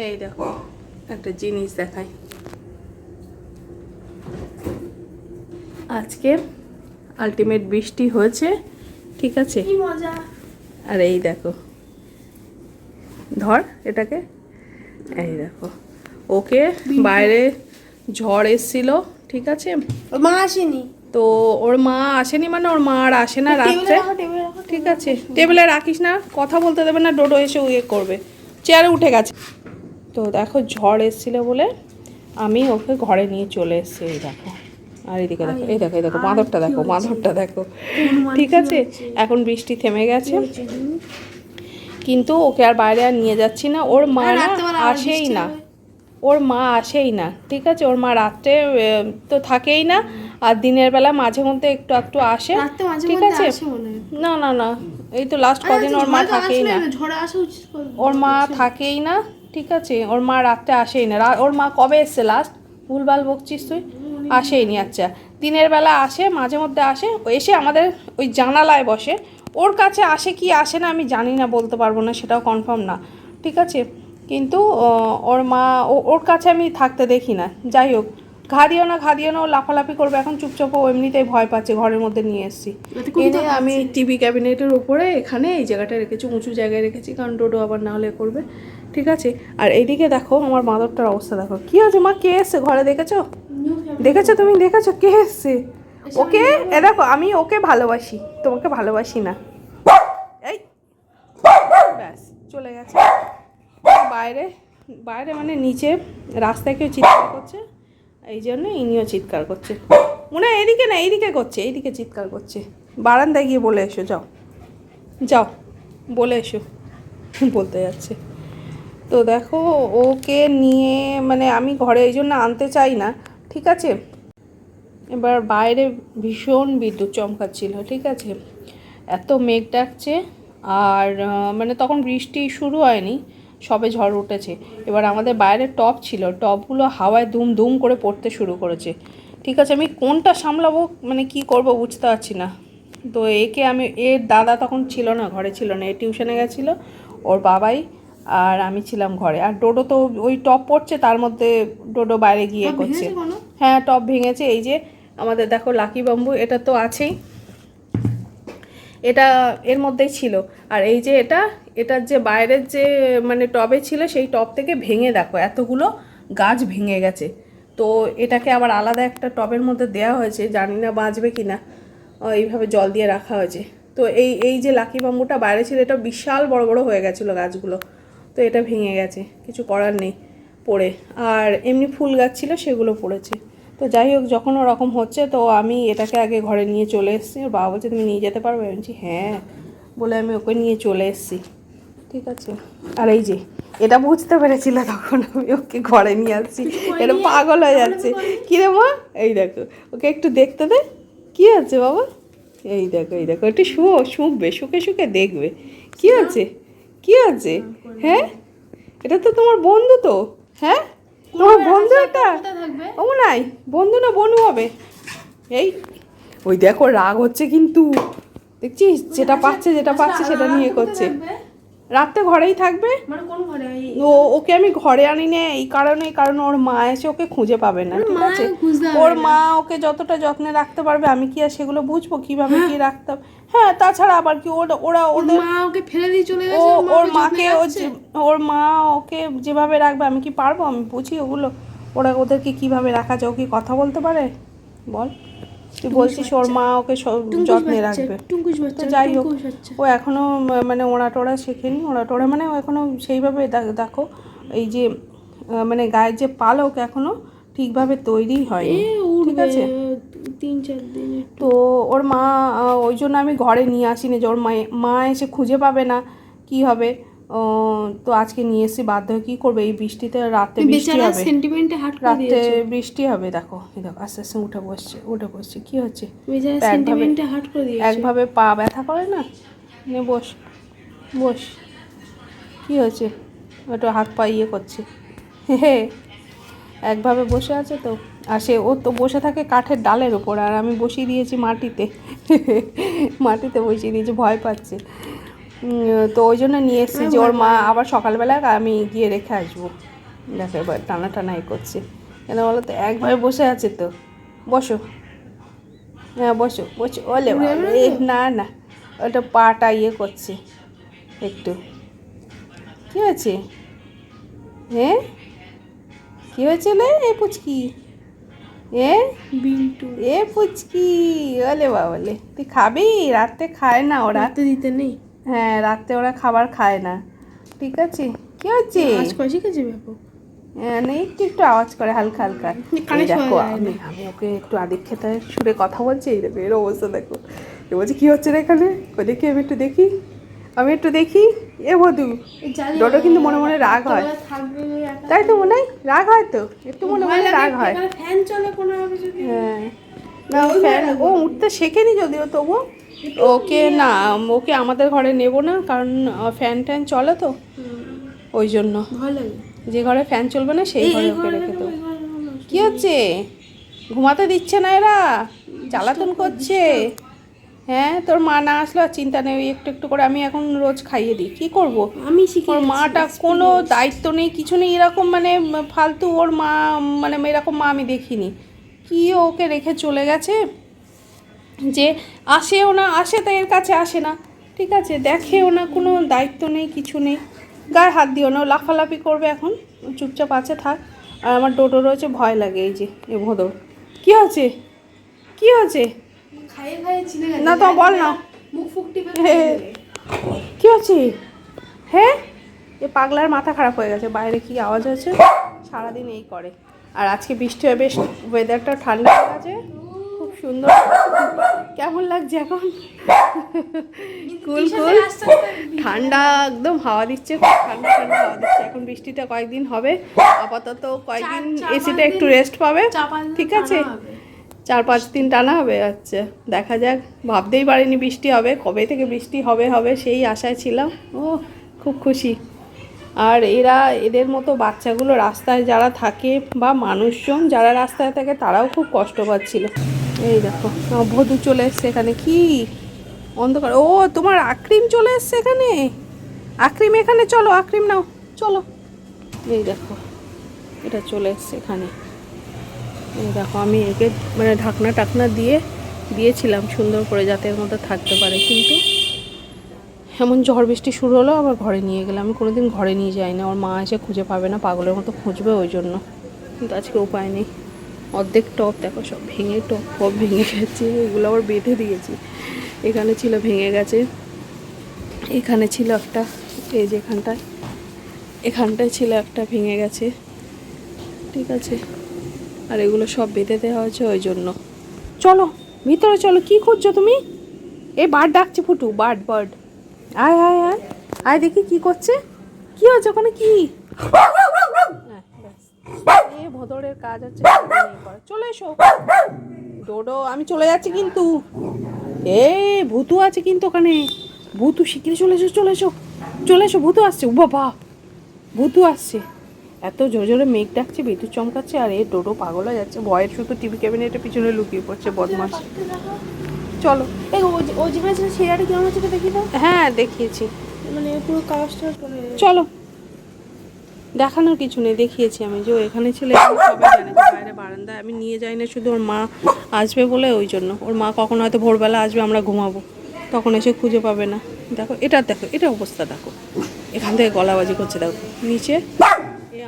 এই দেখো একটা জিনিস দেখাই। আজকে আলটিমেট বৃষ্টি হয়েছে ঠিক আছে? আর এই দেখো ধর এটাকে এই দেখো ওকে বাইরে ঝড় এসছিল ঠিক আছে? ওর মা আসেনি। তো ওর মা আসেনি মানে ওর মা আর আসে না রাত্রে। ঠিক আছে টেবিলে রাখিস না কথা বলতে দেবে না ডোডো এসে ইয়ে করবে। চেয়ারে উঠে গেছে। তো দেখো ঝড় এসেছিল বলে আমি ওকে ঘরে নিয়ে চলে এসেছি এই দেখো। আর এদিকে দেখো এই দেখো এই দেখো মাধবটা দেখো মাধবটা দেখো। ঠিক আছে? এখন বৃষ্টি থেমে গেছে। কিন্তু ওকে আর বাইরে আর নিয়ে যাচ্ছি না। ওর মা না আসেই না। ওর মা আসেই না। ঠিক আছে? ওর মা রাত্রে তো থাকেই না। আর দিনের বেলা মাঝে মধ্যে একটু একটু আসে। ঠিক আছে? না না না। এই তো লাস্ট কদিন ওর মা থাকেই না। ওর মা থাকেই না। ঠিক আছে, ওর মা রাত্রে আসেই না। ওর মা কবে এসছে লাস্ট ভুলভাল বকছিস তুই? আসেইনি আচ্ছা। দিনের বেলা আসে, মাঝে মধ্যে আসে, এসে আমাদের ওই জানালায় বসে। ওর কাছে আসে কি আসে না আমি জানি না, বলতে পারব না, সেটাও কনফার্ম না। ঠিক আছে? কিন্তু ওর মা ওর কাছে আমি থাকতে দেখি না। যাই হোক ঘা দিও না ঘা দিও না ও লাফালাফি করবে। এখন চুপচাপ ও এমনিতেই ভয় পাচ্ছে ঘরের মধ্যে নিয়ে এসেছি। এনে আমি টিভি ক্যাবিনেটের উপরে এখানে এই জায়গাটা রেখেছি উঁচু জায়গায় রেখেছি কারণ ডোডো আবার না হলে করবে। ঠিক আছে? আর এইদিকে দেখো আমার মাদরটার অবস্থা দেখো। কি হয়েছে মা? কে এসছে? ঘরে দেখেছ? দেখেছ তুমি? দেখেছ? কে এসছে? ওকে? এ দেখো আমি ওকে ভালোবাসি তোমাকে ভালোবাসি না। এই ব্যাস চলে গেছে। বাইরে বাইরে মানে নিচে রাস্তায় কেউ চিৎকার করছে। এই জন্য ইনিও চিৎকার করছে। মনে হয় এদিকে না, এইদিকে করছে, এইদিকে চিৎকার করছে। বারান্দায় গিয়ে বলে এসো, যাও। যাও, বলে এসো, বলতে যাচ্ছে। তো দেখো, ওকে নিয়ে মানে আমি ঘরে এই জন্য আনতে চাই না, ঠিক আছে? এবার বাইরে ভীষণ বিদ্যুৎ চমকাচ্ছিল, ঠিক আছে? এত মেঘ ডাকছে, আর মানে তখন বৃষ্টি শুরু হয়নি। সবে ঝড় উঠেছে। এবার আমাদের বাইরে টপ ছিল টপগুলো হাওয়ায় দুম দুম করে পড়তে শুরু করেছে। ঠিক আছে আমি কোনটা সামলাবো মানে কি করব বুঝতে পারছি না। তো একে আমি এর দাদা তখন ছিল না ঘরে ছিল না এ টিউশনে গেছিল ওর বাবাই আর আমি ছিলাম ঘরে। আর ডোডো তো ওই টপ পড়ছে তার মধ্যে ডোডো বাইরে গিয়ে করছে। হ্যাঁ টপ ভেঙেছে এই যে আমাদের দেখো লাকি বাম্বু এটা তো আছেই। এটা এর মধ্যেই ছিল। আর এই যে এটা, এটার যে বাইরের যে মানে টবে ছিল, সেই টব থেকে ভেঙে দেখো, এতগুলো গাছ ভেঙে গেছে। তো এটাকে আবার আলাদা একটা টবের মধ্যে দেওয়া হয়েছে, জানি না বাঁচবে কি না এইভাবে জল দিয়ে রাখা হয়েছে। তো এই এই যে লাকি বাম্বুটা বাইরে ছিল, এটা বিশাল বড় বড় হয়ে গেছিল গাছগুলো। তো এটা ভেঙে গেছে, কিছু করার নেই পড়ে। আর এমনি ফুল গাছ ছিল, সেগুলো পড়েছে। তো যাই হোক যখন ওরকম হচ্ছে তো আমি এটাকে আগে ঘরে নিয়ে চলে এসেছি। ওর বাবা বলছে তুমি নিয়ে যেতে পারবে? আমি বলছি হ্যাঁ বলে আমি ওকে নিয়ে চলে এসেছি। ঠিক আছে? আর এই যে এটা বুঝতে পেরেছিল তখন আমি ওকে ঘরে নিয়ে আসছি। এটা পাগল হয়ে যাচ্ছে। কিরে মা? এই দেখো ওকে একটু দেখতে দে। কি আছে বাবা? এই দেখো এই দেখো একটু শুও শুঁকবে শুকে শুকে দেখবে। কি আছে? কি আছে? হ্যাঁ? এটা তো তোমার বন্ধু তো। হ্যাঁ? তোমার বন্ধু এটা ও নাই বন্ধু না বনু হবে। এই ওই দেখো রাগ হচ্ছে কিন্তু। দেখছিস? যেটা পাচ্ছে যেটা পাচ্ছে সেটা নিয়ে করছে? রাত্রে ঘরেই থাকবে? মানে কোন ঘরে? ও ওকে আমি ঘরে আনি না এই কারণে কারণ ওর মা এসে ওকে খুঁজে পাবে না ঠিক আছে? ওর মা ওকে যতটা যত্নে রাখতে পারবে আমি কি আর সেগুলো বুঝব? কীভাবে কি রাখতে হ্যাঁ তাছাড়া আবার কি ওরা ওরা ওর ওদের মা ওকে ফেলে দিয়ে চলে গেছে ওর মাকে ওর মা ওকে যেভাবে রাখবে আমি কি পারব? আমি বুঝি ওগুলো। ওরা ওদেরকে কীভাবে রাখা যায় ও কি কথা বলতে পারে? বল। তুই বলছিস ওর মা ওকে যত্নে রাখবে। তো যাই হোক ও এখনও মানে ওড়া টোড়া শেখেনি ওড়া টোড়া মানে ও এখনও সেইভাবে দেখো এই যে মানে গায়ের যে পালক এখনও ঠিকভাবে তৈরি হয়নি এ ঠিক আছে? তিন চার দিনে তো ওর মা ওই জন্য আমি ঘরে নিয়ে আসিনি যে ওর মা মা এসে খুঁজে পাবে না কি হবে? তো আজকে নিয়ে এসেছি বাধ্য কী করবে? এই বৃষ্টিতে রাতে বৃষ্টি হবে। সেন্টিমেন্টে হাট রাতে বৃষ্টি হবে দেখো দেখো আস্তে আস্তে উঠে বসছে উঠে বসছে কি হচ্ছে? সেন্টিমেন্টে হাট করে দিয়েছে। একভাবে পা ব্যথা করে না? নে বস বস কি হয়েছে একটু হাত পা ইয়ে করছে। হে একভাবে বসে আছে তো? আর সে ও তো বসে থাকে কাঠের ডালের ওপর আর আমি বসিয়ে দিয়েছি মাটিতে। মাটিতে বসিয়ে দিয়েছি ভয় পাচ্ছে। তো ওই জন্য নিয়ে এসেছি যে ওর মা আবার সকালবেলা আমি গিয়ে রেখে আসব। দেখো এবার টানা টানা এ করছে। কেন বলো তো? একবার বসে আছে তো। বসো। হ্যাঁ বসো বসো। ওলে না না। ওটা পাটা ইয়ে করছে একটু। কি হয়েছে? হ্যাঁ কি হয়েছে রে এ পুচকি। এ? বিন্টু এ পুচকি। ওলে বাবলে তুই খাবি? রাতে খায় না ওরা। রাতে দিতে নেই। হ্যাঁ রাতে ওরা খাবার খায় না। ঠিক আছে? কি হচ্ছে শিখেছে হ্যাঁ, না একটু একটু আওয়াজ করে হালকা হালকা। দেখো আমি আমি ওকে একটু আদিক খেতে সুরে কথা বলছি এই দেখো এর অবস্থা দেখো। এ বলছে কি হচ্ছে রে এখানে? ও দেখি আমি একটু দেখি। আমি একটু দেখি? এ বধু ডোডো কিন্তু মনে মনে রাগ হয়। তাই তো মনে হয় রাগ হয় তো। একটু মনে মনে রাগ হয়। ফ্যান চলে কোনো হ্যাঁ। না ও ফ্যান ও উঠতে শেখেনি যদিও তবু ওকে না ওকে আমাদের ঘরে নেব না কারণ ফ্যান ট্যান চলে তো। ওই জন্য। যে ঘরে ফ্যান চলবে না সেই ঘরে ওকে রেখে দেবো। কি হচ্ছে? ঘুমাতে দিচ্ছে না এরা। জ্বালাতন করছে। হ্যাঁ তোর মা না আসলো আর চিন্তা নেই একটু একটু করে আমি এখন রোজ খাইয়ে দিই। কী করব? আমি ওর মাটা কোনো দায়িত্ব নেই কিছু নেই এরকম মানে ফালতু ওর মা মানে এরকম মা আমি দেখিনি। কি ওকে রেখে চলে গেছে? যে আসেও না আসে তাই এর কাছে আসে না। ঠিক আছে দেখেও না কোনো দায়িত্ব নেই কিছু নেই। গায়ে হাত দিও না ও লাফালাফি করবে এখন। চুপচাপ আছে থাক। আর আমার ডোডো রয়েছে ভয় লাগে এই যে এ ভোদর। কী হচ্ছে কী হচ্ছে না তো বল না। কি হচ্ছে হ্যাঁ এ পাগলার মাথা খারাপ হয়ে গেছে বাইরে কি আওয়াজ হচ্ছে সারাদিন এই করে। আর আজকে বৃষ্টি হয়ে বেশ ওয়েদারটা ঠান্ডা হয়ে গেছে সুন্দর। কেমন লাগছে এখন? কুল কুল ঠান্ডা একদম হাওয়া দিচ্ছে খুব ঠান্ডা ঠান্ডা হাওয়া দিচ্ছে। এখন বৃষ্টিটা কয়েকদিন হবে। আপাতত কয়েকদিন এসিটা একটু রেস্ট পাবে। ঠিক আছে? চার পাঁচ দিন টানা হবে আচ্ছা। দেখা যাক। ভাবতেই পারিনি বৃষ্টি হবে। কবে থেকে বৃষ্টি হবে হবে সেই আশায় ছিলাম। ও খুব খুশি। আর এরা এদের মতো বাচ্চাগুলো রাস্তায় যারা থাকে বা মানুষজন যারা রাস্তায় থাকে তারাও খুব কষ্ট পাচ্ছিল। এই দেখো ভদু চলে এসছে এখানে। কি অন্ধকার। ও, তোমার আক্রিম চলে এসছে এখানে? আক্রিম, এখানে চলো, আক্রিম নাও, চলো। এই দেখো, এটা চলে এসছে এখানে। এই দেখো, আমি একে মানে ঢাকনা টাকনা দিয়ে দিয়েছিলাম সুন্দর করে যাতে এর মধ্যে থাকতে পারে, কিন্তু এমন ঝড় বৃষ্টি শুরু হলো, আবার ঘরে নিয়ে গেলাম। আমি কোনোদিন ঘরে নিয়ে যাই না, ওর মা এসে খুঁজে পাবে না, পাগলের মতো খুঁজবে ওই জন্য। কিন্তু আজকে উপায় নেই। অর্ধেক টপ দেখো সব ভেঙে টপ ফপ ভেঙে গেছে, এগুলো আবার বেঁধে দিয়েছি। এখানে ছিল ভেঙে গেছে, এখানে ছিল একটা, এই যে এখানটায় এখানটায় ছিল একটা ভেঙে গেছে, ঠিক আছে। আর এগুলো সব বেঁধে দেওয়া হয়েছে ওই জন্য। চলো, ভিতরে চলো, কি খুঁজছো তুমি? এই বার্ড ডাকছে ফুটু, বার্ড বার্ড। আয় আয় আয়। আয় দেখি কি করছে। কি হচ্ছে ওখানে? কি? এ ভদরের কাজ হচ্ছে। চলে এসো। ডোডো, আমি চলে যাচ্ছি কিন্তু। এ, ভূতু আছে কিন্তু ওখানে। ভূতু শিগগিরি চলে এসো চলে এসো। চলে এসো, ভূতু আসছে। ও বাবা, ভূতু আসছে। এত জোরে জোরে মেঘ ডাকছে, বিদ্যুৎ চমকাচ্ছে, আর এ টোটো পাগল হয়ে যাচ্ছে। ভয়ের শুধু টিভি ক্যাবিনেটের পিছনে লুকিয়ে পড়ছে বদমাস চলো। এই ও যেখানে ছিল জায়গাটা কেমন এটা দেখি দাও হ্যাঁ দেখিয়েছি। মানে পুরো কাগজটা করে চলো দেখানোর কিছু নেই দেখিয়েছি আমি যে ও এখানে ছিল সবাই জানে বাইরে বারান্দায় আমি নিয়ে যাই না শুধু ওর মা আসবে বলে ওই জন্য। ওর মা কখন হয়তো ভোরবেলা আসবে আমরা ঘুমাবো। তখন এসে খুঁজে পাবে না। দেখো এটা দেখো এটা অবস্থা দেখো। এখান থেকে গলাবাজি করছে দেখো। নিচে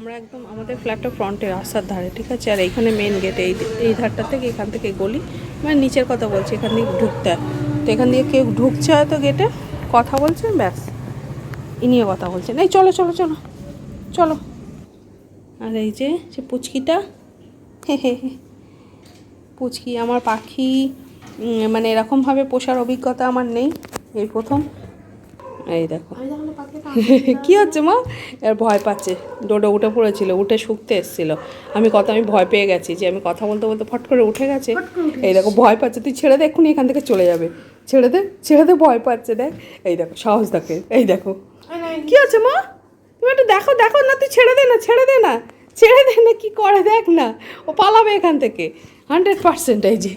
আমরা একদম আমাদের ফ্ল্যাটটা ফ্রন্টে রাস্তার ধারে, ঠিক আছে? আর এইখানে মেন গেট এই এই ধারটা থেকে এখান থেকে গলি মানে নিচের কথা বলছি, এখান থেকে ঢুকতে তো এখান দিয়ে কেউ ঢুকছে হয়তো গেটে কথা বলছে, ব্যাস। ই নিয়ে কথা বলছেন এই চলো চলো চলো চলো। আর এই যে সে পুচকিটা পুচকি, আমার পাখি মানে এরকমভাবে পোষার অভিজ্ঞতা আমার নেই, এই প্রথম। এই দেখো। কি হচ্ছে মা? এর ভয় পাচ্ছে। ডোডো উঠে পড়েছিল উঠে শুকতে এসেছিল। আমি কথা আমি ভয় পেয়ে গেছি যে আমি কথা বলতে বলতে ফট করে উঠে গেছে। এই দেখো ভয় পাচ্ছে। তুই ছেড়ে দে এক্ষুনি এখান থেকে চলে যাবে। ছেড়ে দে ছেড়ে দে ভয় পাচ্ছে দেখ। এই দেখো সাহস দেখে এই দেখো। কি আছে মা? তুমি একটু দেখো দেখো না তুই ছেড়ে দে না ছেড়ে দে না। ছেড়ে দে না কি করে দেখ না। ও পালাবে এখান থেকে। হান্ড্রেড পার্সেন্ট এই যে।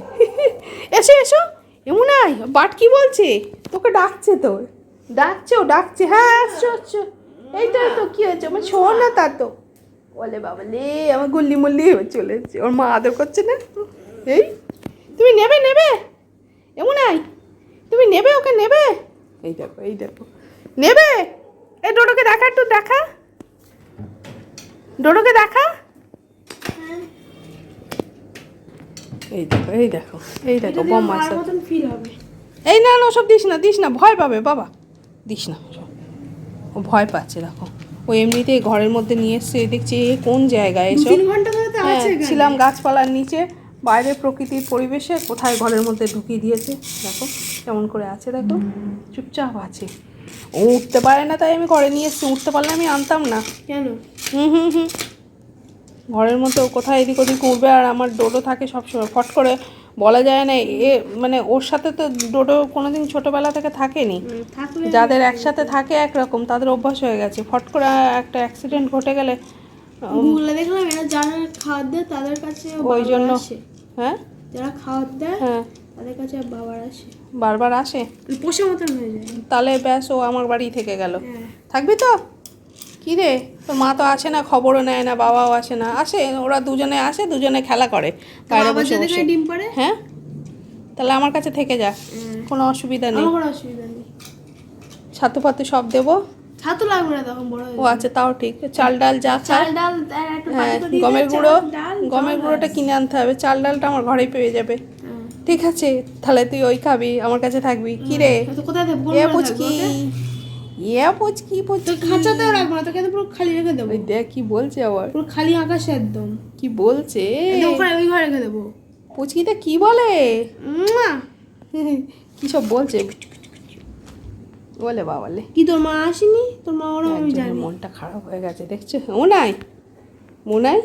এসো এসো। এমন আয় বাট কি বলছে? তোকে ডাকছে তো। ডাকছে ও ডাকছে। হ্যাঁ আসছো আসছো। এই তো কি হয়েছে? আমার ছো না তা তো। বলে বাবা লে আমার গুল্লি মুল্লি চলে এসছে। ওর মা আদর করছে না। এই তুমি নেবে নেবে? এমন আই তুমি নেবে ওকে নেবে? এই দেখো এই দেখো। নেবে? এই ডোডোকে দেখা একটু দেখা। ডোডোকে দেখা। এই দেখো এই দেখো এই দেখো বম মার মাছ মতন ফিল হবে। এই না না ওসব দিস না দিস না ভয় পাবে বাবা। দিস না। ও ভয় পাচ্ছে দেখো। ও এমনিতেই ঘরের মধ্যে নিয়ে এসছে দেখছি এ কোন জায়গায় এসব? তো হ্যাঁ, ছিলাম গাছপালার নিচে বাইরে প্রকৃতির পরিবেশে কোথায় ঘরের মধ্যে ঢুকিয়ে দিয়েছে দেখো কেমন করে আছে দেখো। চুপচাপ আছে। ও উঠতে পারে না তাই আমি ঘরে নিয়ে এসছি উঠতে পারলে আমি আনতাম না। কেন? হুম হুম হুম। ঘরের মধ্যে ও কোথায় এদিক ওদিক উঠবে আর আমার ডোডো থাকে সবসময় ফট করে বলা যায় না এ মানে ওর সাথে তো ডোডো কোনোদিন ছোটোবেলা থেকে থাকেনি। যাদের একসাথে থাকে একরকম তাদের অভ্যাস হয়ে গেছে। ফট করে একটা অ্যাক্সিডেন্ট ঘটে গেলে গুগলে দেখলাম এরা যারা দেয় তাদের কাছে ওই জন্য। হ্যাঁ? যারা দেয় হ্যাঁ। তাদের কাছে বাবার আসে। বারবার আসে? পোষা মতন হয়ে যায়। তাহলে ব্যাস ও আমার বাড়ি থেকে গেল। হ্যাঁ। থাকবি তো? কী রে তোর মা তো আসে না খবরও নেয় না বাবাও আসে না। আসে ওরা দুজনে আসে দুজনে খেলা করে। বাইরে বসে বসে। ডিম পারে হ্যাঁ? তাহলে আমার কাছে থেকে যা হ্যাঁ। কোনো অসুবিধা নেই। আমার কোনো অসুবিধা নেই। ছাতু ফাতু সব দেবো? ছাতু লাগবে না তখন বড় হয়ে ও আচ্ছা তাও ঠিক। চাল ডাল যা চাল ডাল একটু হ্যাঁ গমের গুঁড়ো গমের গুঁড়োটা কিনে আনতে হবে। চাল ডালটা আমার ঘরেই পেয়ে যাবে। হ্যাঁ। ঠিক আছে তাহলে তুই ওই খাবি আমার কাছে থাকবি। কি রে কোথায় দেবো? কোন পুচকি থাকবে এ পুচকি তো খাঁচাতেও রাখব না তোকে তো পুরো খালি রেখে দেবো। দেখ কি বলছে আবার। পুরো খালি আকাশে একদম। কি বলছে? ওখানে ওই ঘরে রেখে দেবো। পুচকিটা কি বলে? কি সব বলছে? বলে বাবালে। কি তোর মা আসেনি? তোর মা ওরা আমি জানি। মনটা খারাপ হয়ে গেছে দেখছ? মোনাই মোনাই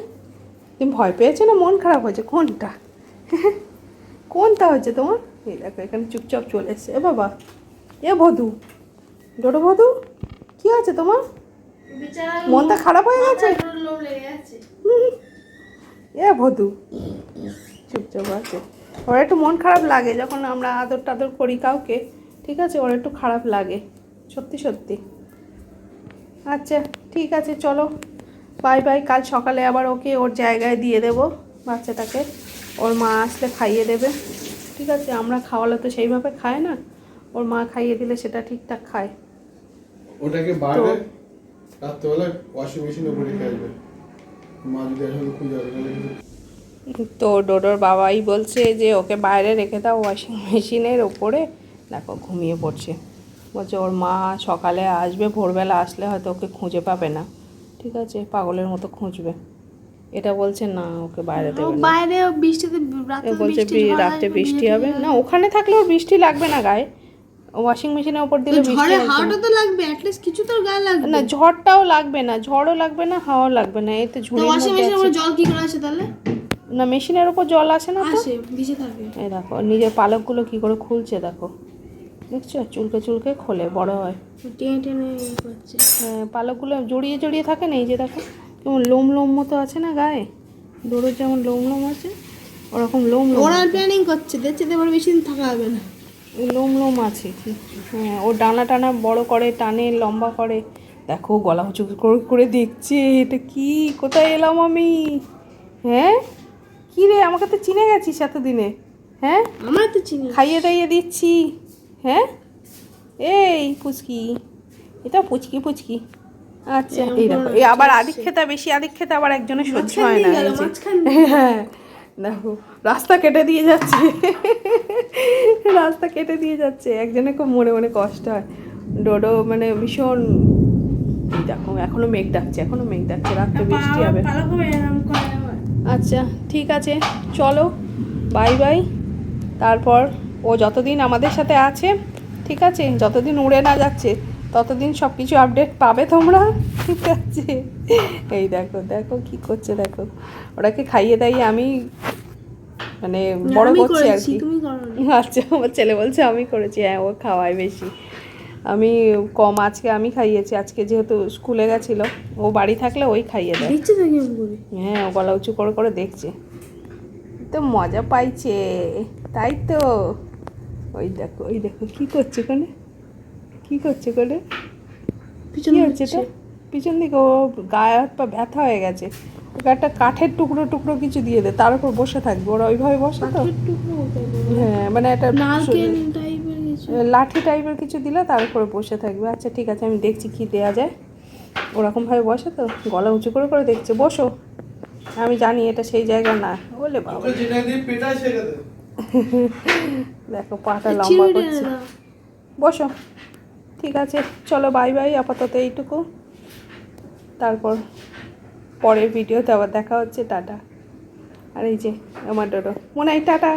তুমি ভয় পেয়েছ না? মন খারাপ হয়েছে? কোনটা? কোনটা হচ্ছে তোমার? এই দেখো এখানে চুপচাপ চলে এসছে। এ বাবা এ বধু। ডোডো বধু কি আছে তোমার? মনটা খারাপ হয়ে গেছে? এ বধু চুপচাপ আছে। ওর একটু মন খারাপ লাগে যখন আমরা আদর টাদর করি কাউকে ঠিক আছে? ওর একটু খারাপ লাগে সত্যি সত্যি। আচ্ছা ঠিক আছে চলো। বাই বাই কাল সকালে আবার ওকে ওর জায়গায় দিয়ে দেবো বাচ্চাটাকে। ওর মা আসলে খাইয়ে দেবে। ঠিক আছে আমরা খাওয়ালে তো সেইভাবে খায় না? ওর মা খাইয়ে দিলে সেটা ঠিকঠাক খায়। ওটাকে বাইরে রাত্রেবেলা ওয়াশিং মেশিনে ভরে রেখে আসবে। মা যদি আসলে খুঁজে হবে তাহলে তো ডোডোর বাবাই বলছে যে ওকে বাইরে রেখে দাও ওয়াশিং মেশিনের ওপরে। দেখো ঘুমিয়ে পড়ছে। বলছে ওর মা সকালে আসবে ভোরবেলা আসলে হয়তো ওকে খুঁজে পাবে না। ঠিক আছে পাগলের মতো খুঁজবে। এটা বলছে না ওকে বাইরে দেবে বাইরে বৃষ্টিতে রাতে বলছে বৃষ্টি রাত্রে বৃষ্টি হবে। না ওখানে থাকলে ওর বৃষ্টি লাগবে না গায়ে। ওয়াশিং মেশিনের ওপর তো দিলে ঝড়ে হাওয়াটা তো লাগবে অ্যাটলিস্ট কিছু তো গায়ে লাগবে। না ঝড়টাও লাগবে না ঝড়ও লাগবে না হাওয়াও লাগবে না এতে তো ঝুড়ির ওয়াশিং মধ্যে মেশিনে আছে। জল কি করে আসে তাহলে? না মেশিনের ওপর জল আসে না তো। আসে ভিজে থাকে। এই দেখো নিজের পালকগুলো কি করে খুলছে দেখো। দেখছ? চুলকে চুলকে খোলে বড় হয়। টেনে টেনে করছে। হ্যাঁ, পালকগুলো জড়িয়ে জড়িয়ে থাকে না এই যে দেখো কেমন লোম লোম মতো আছে না গায়ে? ডোরোর যেমন লোম লোম আছে ওরকম লোম লোম ওরা প্ল্যানিং করছে দেখছে এবার বেশি দিন থাকা হবে না। লোম লোম আছে। হ্যাঁ ও ডানা টানা বড় করে টানে লম্বা করে। দেখো গলা উঁচু করে করে দেখছে এটা কি? কোথায় এলাম আমি? হ্যাঁ? কি রে আমাকে তো চিনে গেছিস এতদিনে। হ্যাঁ? আমার তো চিনি খাইয়ে দাইয়ে দিচ্ছি। হ্যাঁ? এই পুচকি। এটা পুচকি পুচকি। আচ্ছা এই দেখো এই আবার আদিক খেতে বেশি আদিক খেতে আবার একজনের সহ্য হয় না হ্যাঁ। দেখো রাস্তা কেটে দিয়ে যাচ্ছে। রাস্তা কেটে দিয়ে যাচ্ছে। একজনের খুব মনে মনে কষ্ট হয়। ডোডো মানে ভীষণ দেখো এখনও মেঘ ডাকছে এখনও মেঘ ডাকছে রাত্রে বৃষ্টি হবে। আচ্ছা ঠিক আছে চলো বাই বাই। তারপর ও যতদিন আমাদের সাথে আছে ঠিক আছে যতদিন উড়ে না যাচ্ছে ততদিন সব কিছু আপডেট পাবে তোমরা? ঠিক আছে। এই দেখো দেখো কি করছে দেখো। ওটাকে খাইয়ে দাইয়ে আমি মানে বড় করছি আর কি। আচ্ছা আমার ছেলে বলছে আমি করেছি হ্যাঁ ও খাওয়ায় বেশি। আমি কম আজকে আমি খাইয়েছি আজকে যেহেতু স্কুলে গেছিল ও বাড়ি থাকলে ওই খাইয়ে দেয়। হ্যাঁ ও গলা উঁচু করে করে দেখছে। তো মজা পাইছে তাই তো। ওই দেখো ওই দেখো কি করছে ওখানে? কি করছে করে পিছন কি হচ্ছে এটা? পিছন দিকে ও গায়ে হাত পা ব্যথা হয়ে গেছে। ওকে একটা কাঠের টুকরো টুকরো কিছু দিয়ে দে তার উপর বসে থাকবে। ওরা ওইভাবে বসে তো? হ্যাঁ মানে একটা নারকেল টাইপের কিছু। লাঠি টাইপের কিছু দিলে তার উপরে বসে থাকবে। আচ্ছা ঠিক আছে আমি দেখছি কি দেওয়া যায়। ওরকমভাবে বসে তো গলা উঁচু করে করে দেখছে। বসো। আমি জানি এটা সেই জায়গা না। বলে বাবা। দিয়ে দেখো পাটা লম্বা করছে। বসো। ঠিক আছে, চলো বাই বাই আপাতত এইটুকু। তারপর পরের ভিডিওতে আবার দেখা হচ্ছে, টাটা। আর এই যে, আমার ডোডো মনে হয় টাটা।